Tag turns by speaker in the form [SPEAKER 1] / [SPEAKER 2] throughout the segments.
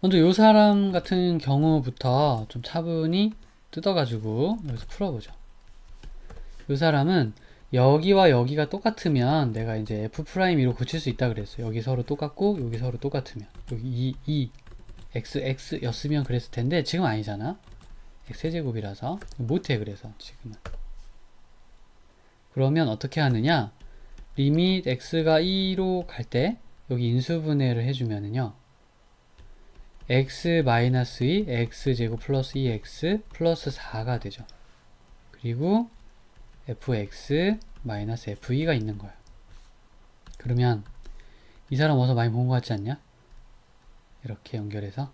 [SPEAKER 1] 먼저 요 사람 같은 경우부터 좀 차분히 뜯어가지고 여기서 풀어보죠. 요 사람은 여기와 여기가 똑같으면 내가 이제 f 프라임 2로 고칠 수 있다 그랬어요. 여기 서로 똑같고 여기 서로 똑같으면 여기 2, 2 x x 였으면 그랬을 텐데 지금 아니잖아. x 제곱이라서 못해 그래서 지금은. 그러면 어떻게 하느냐? 리밋 x가 2로 갈 때 여기 인수분해를 해주면은요. X 마이너스 2 x 제곱 플러스 2x 플러스 4가 되죠. 그리고 fx 마이너스 f2가 있는 거야. 그러면 이 사람 어서 많이 본 것 같지 않냐? 이렇게 연결해서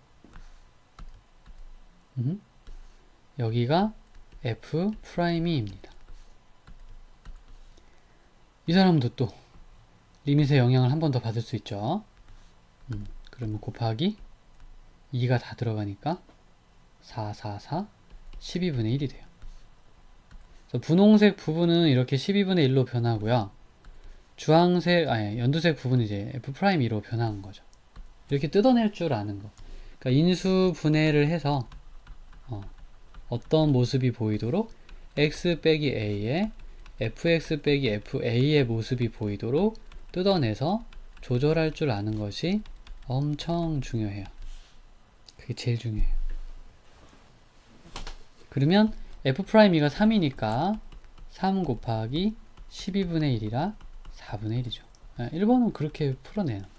[SPEAKER 1] 음, 여기가 f 프라임이입니다. 이 사람도 또 리밋의 영향을 한 번 더 받을 수 있죠. 음, 그러면 곱하기 2가 다 들어가니까 4, 4, 4, 12분의 1이 돼요. 분홍색 부분은 이렇게 12분의 1로 변하고요. 주황색, 아니, 연두색 부분은 이제 F'2로 변하는 거죠. 이렇게 뜯어낼 줄 아는 거. 그러니까 인수 분해를 해서 어, 어떤 모습이 보이도록 x 빼기 a에 fx 빼기 fa의 모습이 보이도록 뜯어내서 조절할 줄 아는 것이 엄청 중요해요. 그게 제일 중요해요. 그러면 f'2가 3이니까 3 곱하기 12분의 1이라 4분의 1이죠. 1번은 그렇게 풀어내는 거야.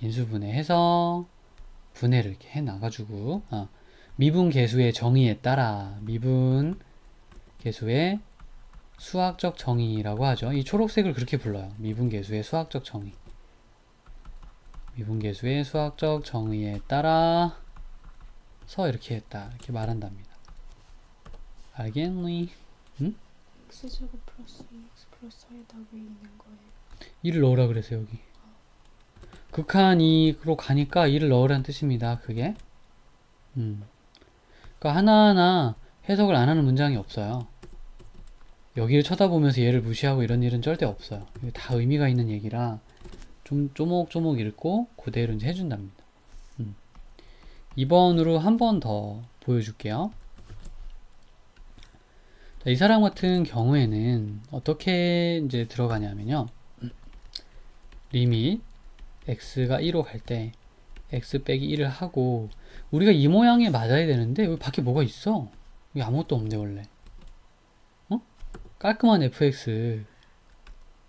[SPEAKER 1] 인수분해해서 분해를 이렇게 해 나가지고 어, 미분 계수의 정의에 따라 미분 계수의 수학적 정의라고 하죠. 이 초록색을 그렇게 불러요. 미분 계수의 수학적 정의. 미분 계수의 수학적 정의에 따라 서 이렇게 했다. 이렇게 말한답니다. 알겠니? 응?
[SPEAKER 2] x제곱 플러스 2x 플러스 4에다 왜 있는 거예요?
[SPEAKER 1] 2를 넣으라 그래서 여기. 극한 2로 가니까 2를 넣으라는 뜻입니다. 그게. 음. 그러니까 하나하나 해석을 안 하는 문장이 없어요. 여기를 쳐다보면서 얘를 무시하고 이런 일은 절대 없어요. 다 의미가 있는 얘기라 좀 쪼목쪼목 읽고 그대로 이제 해준답니다. 음. 2번으로 한 번 더 보여줄게요. 자, 이 사람 같은 경우에는 어떻게 이제 들어가냐면요. 리밋 x가 1로 갈 때 x 빼기 1을 하고 우리가 이 모양에 맞아야 되는데 여기 밖에 뭐가 있어? 여기 아무것도 없네 원래. 어? 깔끔한 fx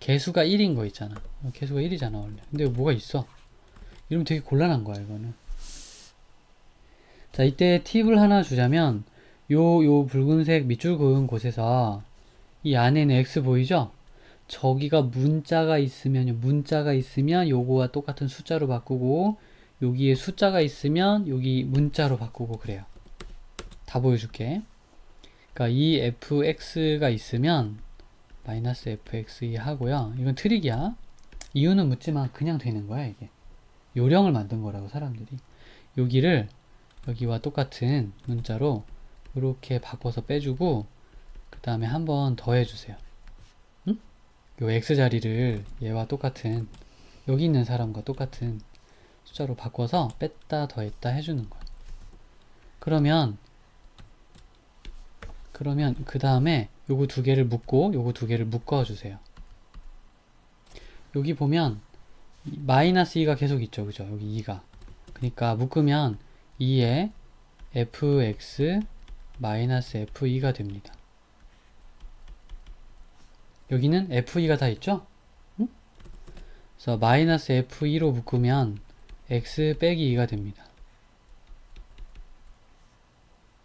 [SPEAKER 1] 개수가 1인 거 있잖아. 어, 개수가 1이잖아 원래. 근데 뭐가 있어? 이러면 되게 곤란한 거야 이거는. 자 이때 팁을 하나 주자면 요, 요 붉은색 밑줄 그은 곳에서 이 안에는 x 보이죠? 저기가 문자가 있으면 문자가 있으면 요거와 똑같은 숫자로 바꾸고 여기에 숫자가 있으면 여기 문자로 바꾸고 그래요. 다 보여줄게. 그러니까 이 fx가 있으면 마이너스 fx 하고요. 이건 트릭이야. 이유는 묻지만 그냥 되는 거야 이게. 요령을 만든 거라고 사람들이. 여기를 여기와 똑같은 문자로 이렇게 바꿔서 빼주고 그 다음에 한 번 더 해주세요. 응? 요 x 자리를 얘와 똑같은 여기 있는 사람과 똑같은 숫자로 바꿔서 뺐다 더했다 해주는 거야. 그러면 그러면 그 다음에 요거 두 개를 묶고 요거 두 개를 묶어 주세요. 여기 보면 마이너스 2가 계속 있죠, 그죠? 여기 2가. 그러니까 묶으면 2에 fx 마이너스 f2가 됩니다. 여기는 f2가 다 있죠? 마이너스 f2로 묶으면 x 빼기 2가 됩니다.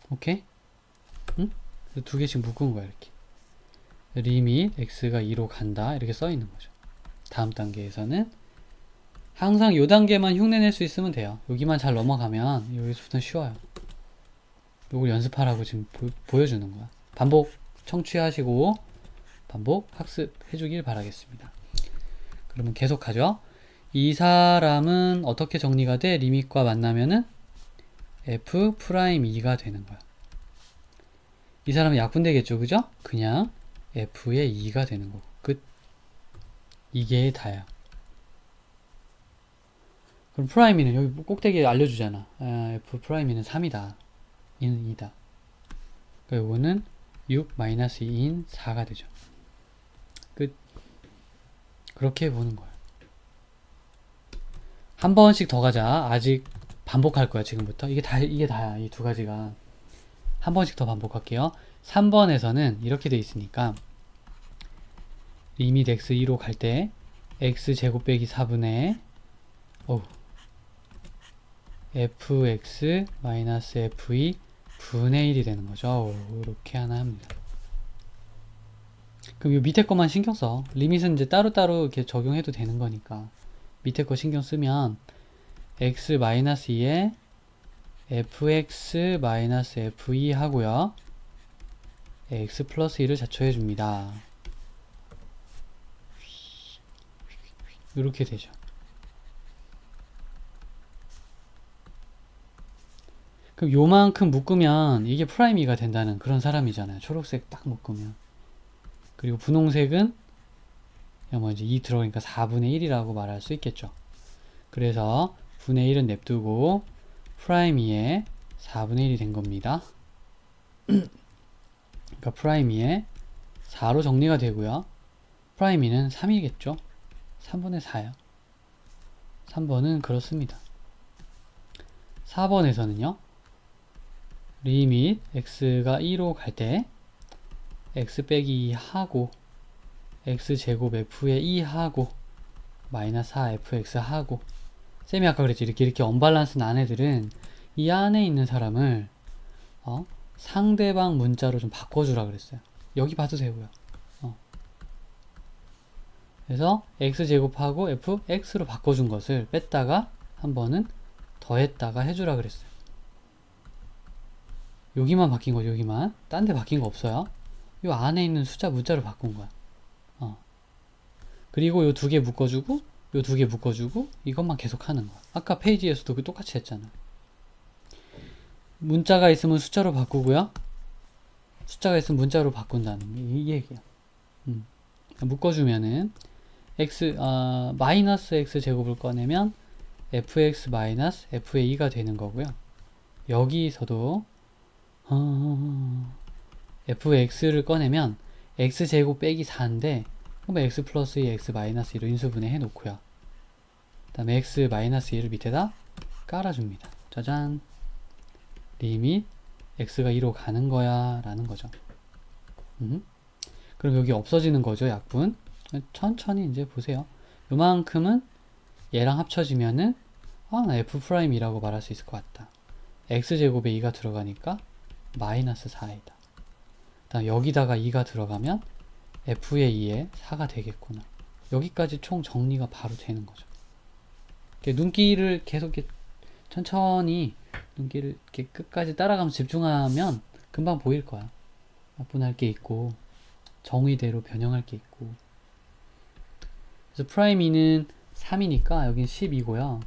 [SPEAKER 1] 오케이? 응? 두 개씩 묶은 거야 이렇게. 리밋 x가 2로 간다 이렇게 써 있는 거죠. 다음 단계에서는 항상 요 단계만 흉내낼 수 있으면 돼요. 여기만 잘 넘어가면 여기서부터 쉬워요. 요걸 연습하라고 지금 보, 여주는 거야. 반복 청취하시고 반복 학습해 주길 바라겠습니다. 그러면 계속 가죠. 이 사람은 어떻게 정리가 돼? 리밋과 만나면은 f 프라임 2가 되는 거야. 이 사람은 약분되겠죠, 그죠? 그냥 f의 2가 되는 거고 끝. 이게 다야. 그럼 프라임이는 여기 꼭대기에 알려주잖아. 아, f 프라임이는 3이다. 얘는 2다. 그러니까 요거는 6 마이너스 2인 4가 되죠. 끝. 그렇게 보는 거야. 한 번씩 더 가자. 아직 반복할 거야, 지금부터. 이게 다, 이게 다야, 이 두 가지가. 한 번씩 더 반복할게요. 3번에서는 이렇게 돼 있으니까, 리밋 x2로 갈 때, x제곱 빼기 4분의, 어우, fx 마이너스 f2 분의 1이 되는 거죠. 이렇게 하나 합니다. 그럼 이 밑에 것만 신경 써. 리밋은 이제 따로따로 이렇게 적용해도 되는 거니까. 밑에 거 신경 쓰면 x 마이너스 2에 fx 마이너스 f2 하고요. X 플러스 1을 자초해 줍니다. 이렇게 되죠. 그럼 요만큼 묶으면 이게 프라이미가 된다는 그런 사람이잖아요. 초록색 딱 묶으면. 그리고 분홍색은 뭐 이제 2 들어가니까 4분의 1이라고 말할 수 있겠죠. 그래서 분의 1은 냅두고 프라이미의 4분의 1이 된 겁니다. 그러니까 프라이미의 4로 정리가 되고요. 프라이미는 3이겠죠. 3분의 4요. 3번은 그렇습니다. 4번에서는요. 리밋 x가 2로 갈 때 x 빼기 2 하고 x 제곱 f의 2 하고 마이너스 4 fx 하고 쌤이 아까 그랬지 이렇게 이렇게 언밸런스 난 애들은 이 안에 있는 사람을 어? 상대방 문자로 좀 바꿔주라 그랬어요. 여기 봐도 되고요. 어. 그래서 x 제곱하고 f x로 바꿔준 것을 뺐다가 한 번은 더했다가 해주라 그랬어요. 여기만 바뀐 거죠 여기만. 딴 데 바뀐 거 없어요. 요 안에 있는 숫자 문자로 바꾼 거야. 어. 그리고 요두개 묶어주고 요두개 묶어주고 이것만 계속 하는 거야. 아까 페이지에서도 그 똑같이 했잖아 문자가 있으면 숫자로 바꾸고요. 숫자가 있으면 문자로 바꾼다는 게 이 얘기야. 음. 묶어주면은 x 아, 마이너스 x 제곱을 꺼내면 fx 마이너스 f의 2가 되는 거고요. 여기서도 어, fx를 꺼내면 x제곱 빼기 4인데 그러면 x 플러스 2 x 마이너스 2로 인수분해 해놓고요. 그 다음에 x 마이너스 2를 밑에다 깔아줍니다. 짜잔 리밋 x가 2로 가는 거야 라는 거죠 음. 그럼 여기 없어지는 거죠 약분 천천히 이제 보세요 요만큼은 얘랑 합쳐지면은 아, 나 f 프라임이라고 말할 수 있을 것 같다 x제곱에 2가 들어가니까 마이너스 4이다. 다음 여기다가 2가 들어가면 f의 2에 4가 되겠구나. 여기까지 총 정리가 바로 되는 거죠. 눈길을 계속 천천히 눈길을 이렇게 끝까지 따라가면서 집중하면 금방 보일 거야. 약분할 게 있고 정의대로 변형할 게 있고. 그래서 프라임 2는 3이니까 여긴 10이고요.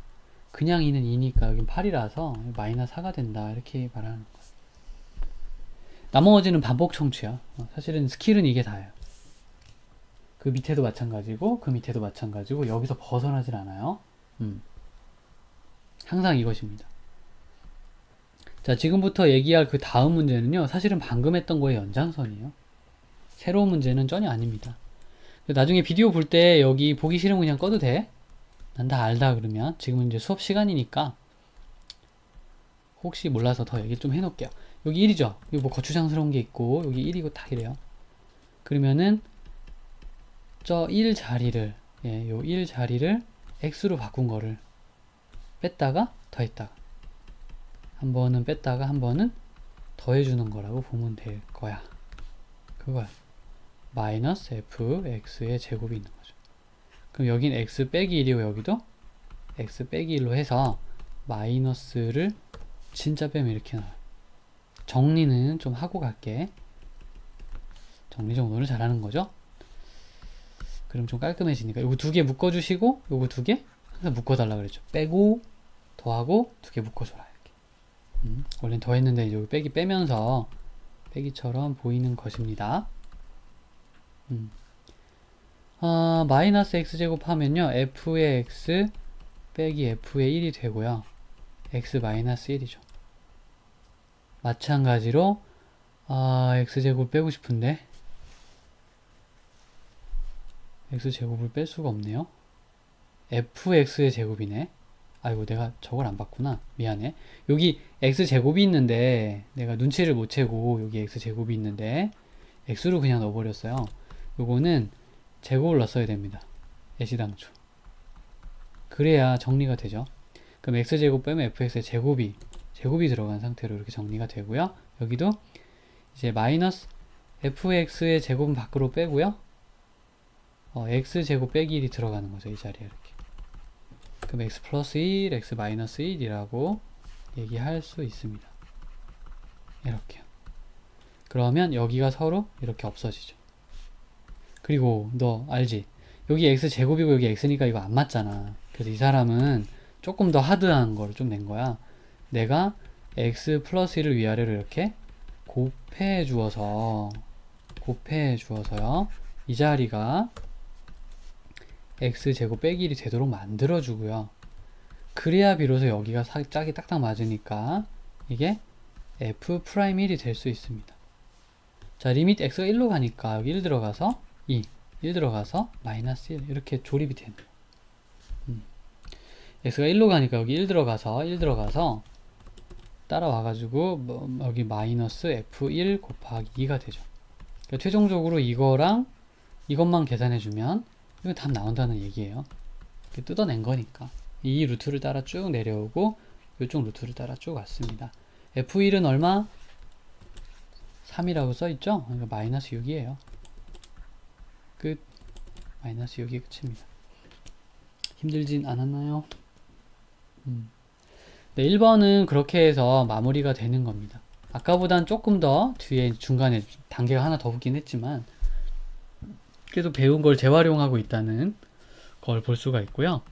[SPEAKER 1] 그냥 2는 2니까 여긴 8이라서 마이너스 4가 된다 이렇게 말하는 거예요. 나머지는 반복 청취야. 어, 사실은 스킬은 이게 다예요. 그 밑에도 마찬가지고 그 밑에도 마찬가지고 여기서 벗어나질 않아요. 음. 항상 이것입니다. 자 지금부터 얘기할 그 다음 문제는요. 사실은 방금 했던 거의 연장선이에요. 새로운 문제는 전혀 아닙니다. 나중에 비디오 볼 때 여기 보기 싫으면 그냥 꺼도 돼. 난 다 알다 그러면 지금은 이제 수업 시간이니까 혹시 몰라서 더 얘기 좀 해놓을게요. 여기 1이죠. 여기 뭐 거추장스러운 게 있고 여기 1이고 딱 이래요. 그러면은 저 1 자리를 예, 요 1 자리를 x로 바꾼 거를 뺐다가 더했다가 한 번은 뺐다가 한 번은 더해주는 거라고 보면 될 거야. 그거야. 마이너스 f x의 제곱이 있는 거죠. 그럼 여긴 x 빼기 1이고 여기도 x 빼기 1로 해서 마이너스를 진짜 빼면 이렇게 나와요. 정리는 좀 하고 갈게. 정리 정도는 잘하는 거죠? 그럼 좀 깔끔해지니까 요거 두 개 묶어주시고 요거 두 개 항상 묶어달라 그랬죠. 빼고 더하고 두 개 묶어줘라. 음, 원래는 더했는데 이제 여기 빼기 빼면서 빼기처럼 보이는 것입니다. 음. 아, 마이너스 x제곱 하면요 f의 x 빼기 f의 1이 되고요. x 마이너스 1이죠. 마찬가지로 아 x제곱 빼고 싶은데 x제곱을 뺄 수가 없네요. fx의 제곱이네. 아이고 내가 저걸 안 봤구나. 미안해. 여기 x제곱이 있는데 내가 눈치를 못 채고 여기 x제곱이 있는데 x로 그냥 넣어버렸어요. 요거는 제곱을 넣었어야 됩니다. 애시당초. 그래야 정리가 되죠. 그럼 x제곱 빼면 fx의 제곱이 제곱이 들어간 상태로 이렇게 정리가 되고요. 여기도 이제 마이너스 fx의 제곱은 밖으로 빼고요. 어, x제곱 빼기 1이 들어가는 거죠. 이 자리에. 그럼 x 플러스 1, x 마이너스 1이라고 얘기할 수 있습니다. 이렇게요. 그러면 여기가 서로 이렇게 없어지죠. 그리고 너 알지? 여기 x 제곱이고 여기 x니까 이거 안 맞잖아. 그래서 이 사람은 조금 더 하드한 걸 좀 낸 거야. 내가 x 플러스 1을 위아래로 이렇게 곱해 주어서 곱해 주어서요. 이 자리가 x 제곱 빼기 1이 되도록 만들어 주고요. 그래야 비로소 여기가 사- 짝이 딱딱 맞으니까 이게 f 프라임 1이 될수 있습니다. 자, 리밋 x가 1로 가니까 여기 1 들어가서 2, 1 들어가서 마이너스 1 이렇게 조립이 되는 거예요. 음. x가 1로 가니까 여기 1 들어가서 1 들어가서 따라와가지고 뭐, 여기 마이너스 f1 곱하기 2가 되죠. 그러니까 최종적으로 이거랑 이것만 계산해주면 이거 답 나온다는 얘기예요. 뜯어낸 거니까 이 루트를 따라 쭉 내려오고 이쪽 루트를 따라 쭉 왔습니다. f1은 얼마? 3이라고 써있죠? 그러니까 마이너스 6이에요. 끝. 마이너스 6이 끝입니다. 힘들진 않았나요? 음. 네, 1번은 그렇게 해서 마무리가 되는 겁니다. 아까보단 조금 더 뒤에 중간에 단계가 하나 더 붙긴 했지만 그래도 배운 걸 재활용하고 있다는 걸 볼 수가 있고요.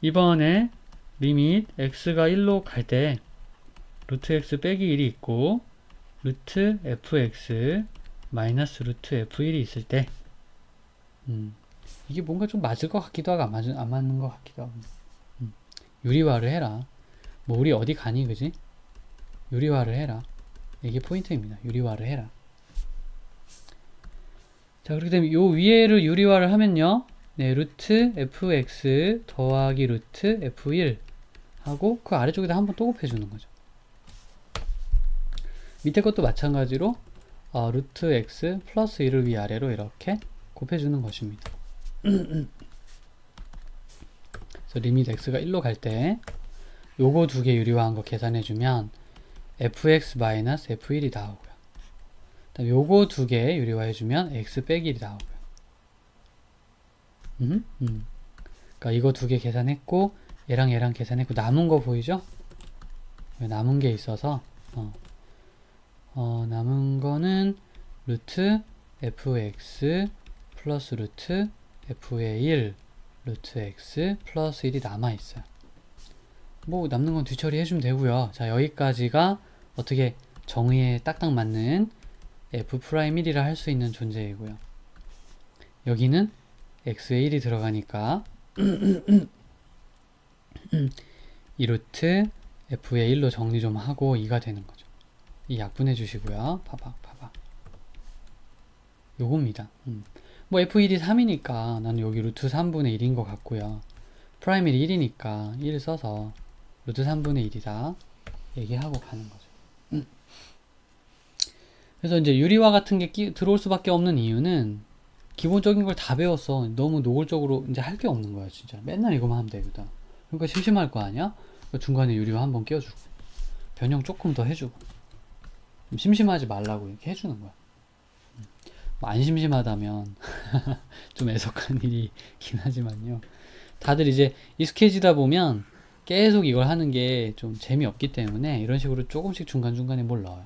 [SPEAKER 1] 이번에 리밋 x가 1로 갈 때 루트 x 빼기 1이 있고 루트 fx 마이너스 루트 f1이 있을 때 음, 이게 뭔가 좀 맞을 것 같기도 하고 안, 맞, 안 맞는 것 같기도 하고. 음, 유리화를 해라. 뭐 우리 어디 가니 그지? 유리화를 해라. 이게 포인트입니다. 유리화를 해라 자 그렇게 되면 요 위에를 유리화를 하면요 네 루트 fx 더하기 루트 f1 하고 그 아래쪽에다 한번 또 곱해주는 거죠 밑에 것도 마찬가지로 어, 루트 x 플러스 1을 위아래로 이렇게 곱해주는 것입니다. 그래서 리밋 x가 1로 갈 때 요거 두 개 유리화한 거 계산해주면 fx 마이너스 f1이 나오고요. 그 다음 요거 두 개 유리화해주면 x 빼기 1이 나오고요. 음, 음. 그러니까 이거 두 개 계산했고 얘랑 얘랑 계산했고 남은 거 보이죠? 남은 게 있어서 어. 어, 남은 거는 루트 fx 플러스 루트 f의 1 루트 x 플러스 1이 남아 있어요. 뭐 남는 건 뒤처리 해주면 되고요. 자 여기까지가 어떻게 정의에 딱딱 맞는 f 프라임 1이라 할 수 있는 존재이고요. 여기는 x의 1이 들어가니까 이 루트 f의 1로 정리 좀 하고 2가 되는 거죠. 이 약분해 주시고요. 봐봐, 봐봐. 요겁니다. 음. 뭐 F1이 3이니까 나는 여기 루트 3분의 1인 것 같고요. 프라이머리 1이니까 1 써서 루트 3분의 1이다 얘기하고 가는 거죠. 음. 그래서 이제 유리화 같은 게 끼, 들어올 수밖에 없는 이유는 기본적인 걸 다 배웠어. 너무 노골적으로 이제 할 게 없는 거야, 진짜. 맨날 이거만 하면 되거든. 그러니까 심심할 거 아니야? 그러니까 중간에 유리화 한번 끼워주고 변형 조금 더 해주고 좀 심심하지 말라고 이렇게 해주는 거야. 음. 뭐안 심심하다면 좀 애석한 일이긴 하지만요. 다들 이제 익숙해지다 보면 계속 이걸 하는 게 좀 재미없기 때문에 이런 식으로 조금씩 중간중간에 뭘 넣어요.